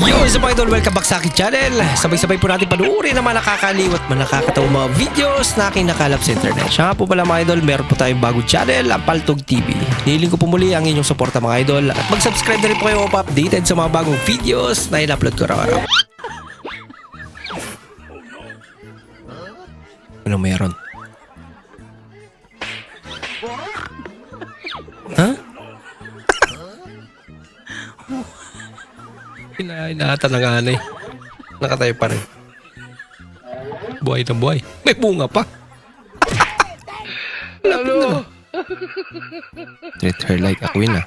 Yo, sa mga idol, welcome back sa aking channel. Sabay-sabay po natin panuorin ang mga nakakaliw at nakakatawang mga videos na aking nakalap sa internet. Siya nga po pala mga idol, meron po tayong bagong channel, ang Paltog TV. Nihiling ko po muli ang inyong suporta mga idol at mag-subscribe na rin po kayo upang updated sa mga bagong videos na in-upload ko araw-araw. Ano meron? Ina inahatan ng anay. Nakatayo pa rin. Buhay ng buhay. May bunga pa. Ano? Treat her like a queen ah.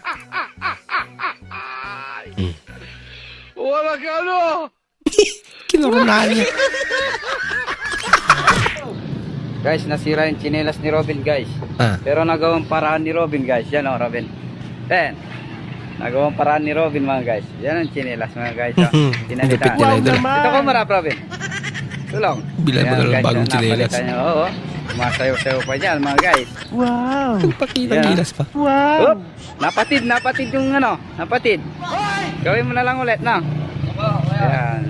Wala ka ano! Kinurunahan niya. Guys, nasira yung chinelas ni Robin, guys. Ah. Pero nagawang paraan ni Robin, guys. Yan o, Robin. Ten. Nagawang paraan ni Robin, mga guys. Yan ang chinelas, mga guys. Oh. Lupit Pinalitan. nila idol. ah. Ito ko marap, Robin. Tulong. Bilay mo na bagong napalitan niya. Oo. Sumasayaw-sayaw pa dyan, mga guys. Pakitang Yeah. gilas pa. Oop! Napatid, napatid yung ano. Napatid. Gawin mo na lang ulit, na. Yan.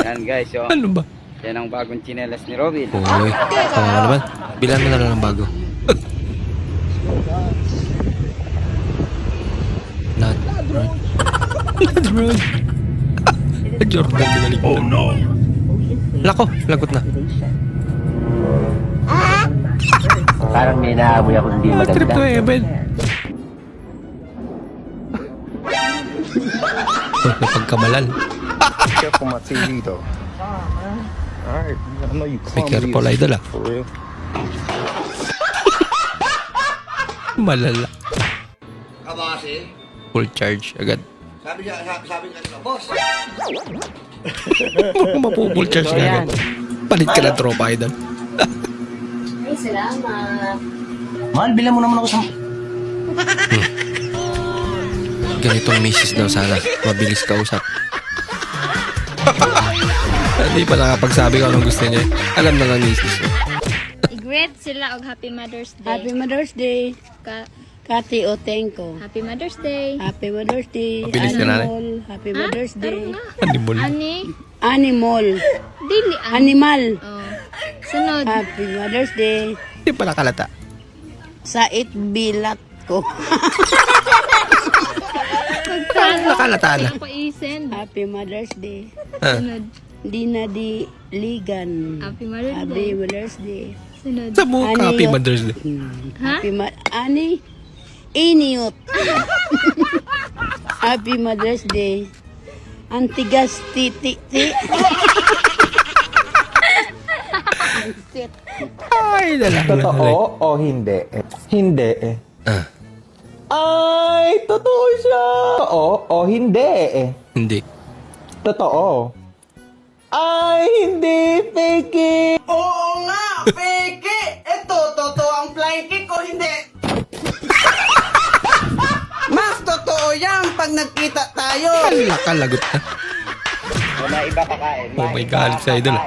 Yan, guys. Oh. Ano ba? Yan ang bagong chinelas ni Robin. Oo naman. Bilan mo na lang ng bago. Not right. Not right. Jordan binalik. Oh no. Lako, lagot na. Parang may naamoy ako hindi Ah, trip maganda. to heaven. Napagkamalan. careful my TV though. Alright, I know you Be clumsy careful, as idol ah. For real. Malala. Kabase, Full charge agad. Sabi niya, sabi, sabi nga siya, boss, Mapu-full charge na agad. Palit ka na tropa idol. Ay, salamat. Mahal, bilang mo naman ako sa... Ganitong misis daw sana. Mabilis kausap. Hindi pa nakapagsabi ko anong gusto niya. Alam na ng misis niya. I-greet sila og Happy Mother's Day. Happy Mother's Day, Ka- Kati Otenko. Happy Mother's Day. Happy Mother's Day, Mabilis ka na, Animal. Happy Ha? Mother's Taro Day. nga. Animal. Ani? Animal. Dili. Ani. Animal. Oh. Sunod. Happy Mother's Day. Hindi pa nakalata. Sa itbilat ko. Nakalata na. Happy Mother's Day. Ah, Sunod. Dina di Ligan. Happy Mother's Happy Day. Mother's Day. Sunod. sa mukha, Ano Happy yun? Mother's Day. Ha? Happy Ma... Ani? Iniot. Happy Mother's Day. Antigas titi ti. Ay, nalang. Totoo o hindi? Hindi eh. Ah, Ay, totoo siya. Totoo o hindi eh. hindi. Totoo. Ay, hindi. Fake it. Oo nga, peke! Ito, totoo ang flying kick o hindi? Mas totoo yan pag nagkita tayo! Ala ka, lagot na. Wala iba kakain. Oh my God, sa idol ah.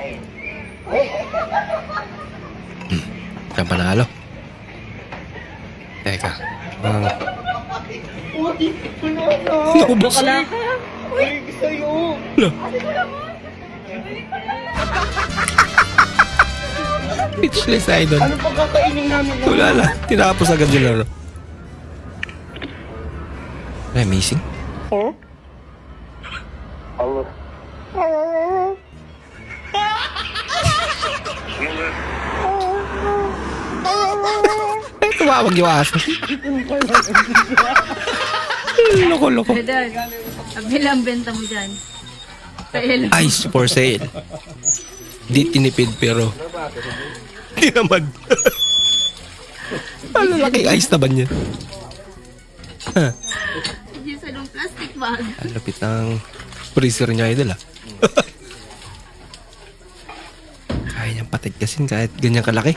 Saan panalo? Teka. Um, Naubos. Wala. Speechless idol. Ano pang kakainin namin? Wala lang. Tinapos agad yun ano. Ay, missing? Ay, tumawag yung aso. loko, loko. Pedal. Bilang benta mo dyan. Ice for sale. Di tinipid pero. Ano laking ice na ba niya? Plastic bag. ang lapit ng freezer niya idol ah. Kaya niyang patigkasin kahit ganyan kalaki.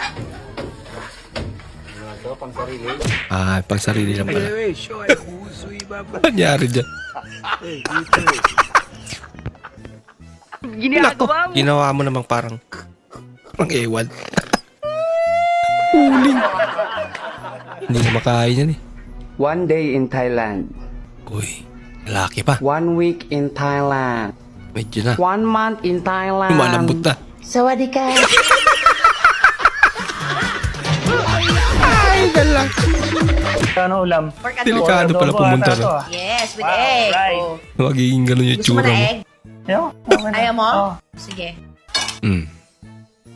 Ah, pang sarili lang pala. Nangyari dyan. Nako, ginawa mo namang parang parang ewan. Uling. Hindi na makain yan eh. One day in Thailand. Uy, Lalaki pa. One week in Thailand. Medyo na. One month in Thailand. Malambot na. Sawadee ka. Ay, galang. Ano ulam? Delikado pala pumunta ron. Yes, with egg. right. Oh. Magiging ganun yung Gusto mo tsura na mo. egg? Ayaw. Ayaw mo? Oh. Sige. Mm.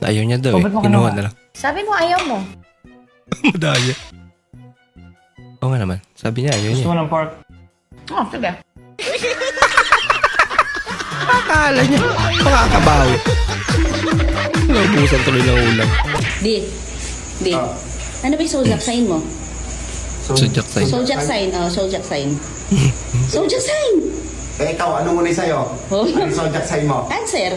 Ayaw niya daw Oh, eh. Kinuha na lang. Sabi mo ayaw mo. Madaya. Oo nga naman. Sabi niya ayaw niya. Gusto mo ng pork? Oh, sige. Akala niya. Makakabawi. Naubusan tuloy ng ulam. Di. Di. Ano ba yung zodiac sign mo? Sudyak sa'yo. Zodiac sign. Oh, zodiac sign. Zodiac sign. Eh, ikaw, ano muna sa'yo? Oh. Ano yung zodiac sign mo? Answer.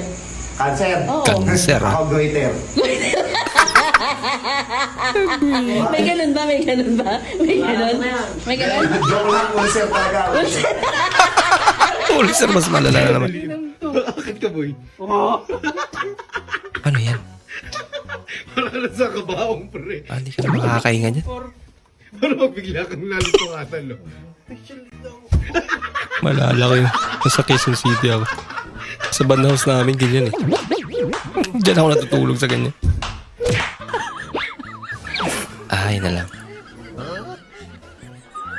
Cancer? Oo. Cancer ah. Ako, goiter. May ganun ba? May ganun ba? May ganun? May ganun? Joke lang, ulcer talaga. ulcer. Mas malala na naman. Bakit ka, boy? Ano yan? Para na sa kabaong, pre. Ah, hindi ka na makakainga niyan. Para magbigla kang nalipungatan, no? Malala ko yun. Nasa Quezon City ako. Sa band house namin, ganyan eh. Diyan ako natutulog sa ganyan. Ay na lang.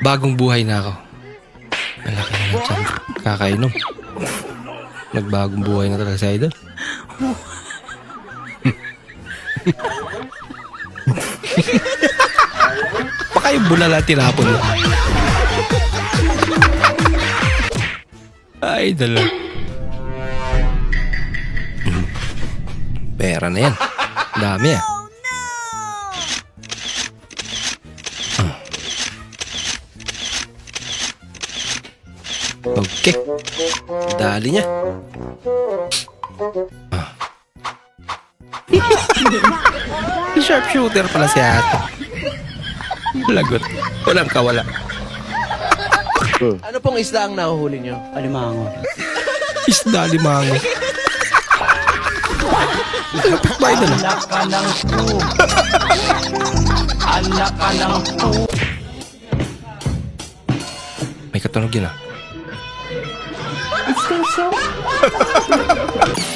Bagong buhay na ako. Malaki na lang tiyan. Kakainom. Nagbagong buhay na talaga si Idol. Baka yung bulala tinapon mo. Ay, dala. Pera na yan. Dami. Ah. Okay. Dali niya. Ah. Sharpshooter pala si ate. Lagot. Walang kawala. Ano pong isda ang nahuhuli nyo? Alimango. Isda limango. Lapit ba ito na? Anak ka ng pu. Anak ka ng pu. May katunog yun ah. It's still so.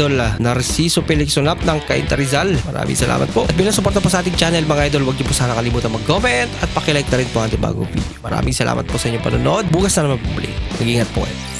ah, Narciso Pelixonap ng Cainta Rizal. Maraming salamat po. At bilang suporta po sa ating channel mga idol, huwag niyo po sana kalimutan mag-comment at pakilike na rin po ang ating bagong video. Maraming salamat po sa inyong panonood. Bukas na naman po muli. Mag-ingat po kayo.